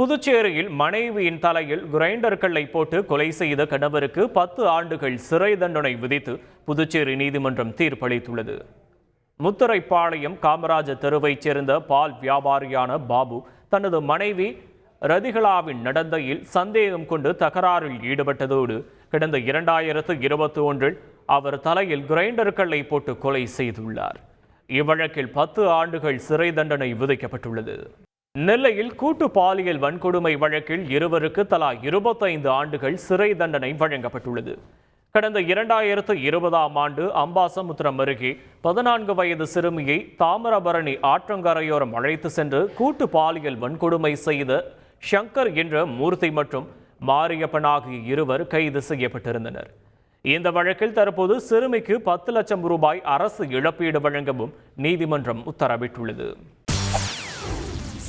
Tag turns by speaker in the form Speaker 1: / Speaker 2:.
Speaker 1: புதுச்சேரியில் மனைவியின் தலையில் கிரைண்டர் கல்லை போட்டு கொலை செய்த கணவருக்கு பத்து ஆண்டுகள் சிறை தண்டனை விதித்து புதுச்சேரி நீதிமன்றம் தீர்ப்பளித்துள்ளது. முத்தரைப்பாளையம் காமராஜர் தெருவைச் சேர்ந்த பால் வியாபாரியான பாபு தனது மனைவி ரதிகளாவின் நடந்தையில் சந்தேகம் கொண்டு தகராறில் ஈடுபட்டதோடு கடந்த இரண்டாயிரத்து இருபத்தி ஒன்றில் அவர் தலையில் கிரைண்டர் கல்லை போட்டு கொலை செய்துள்ளார். இவ்வழக்கில் பத்து ஆண்டுகள் சிறை தண்டனை விதிக்கப்பட்டுள்ளது. நெல்லையில் கூட்டு பாலியல் வன்கொடுமை வழக்கில் இருவருக்கு தலா இருபத்தைந்து ஆண்டுகள் சிறை தண்டனை வழங்கப்பட்டுள்ளது. கடந்த இரண்டாயிரத்து இருபதாம் ஆண்டு அம்பாசமுத்திரம் அருகே பதினான்கு வயது சிறுமியை தாமிரபரணி ஆற்றங்கரையோரம் அழைத்து சென்று கூட்டு பாலியல் வன்கொடுமை செய்த ஷங்கர் என்ற மூர்த்தி மற்றும் மாரியப்பன் ஆகிய இருவர் கைது செய்யப்பட்டிருந்தனர். இந்த வழக்கில் தற்போது சிறுமிக்கு பத்து லட்சம் ரூபாய் அரசு இழப்பீடு வழங்கவும் நீதிமன்றம் உத்தரவிட்டுள்ளது.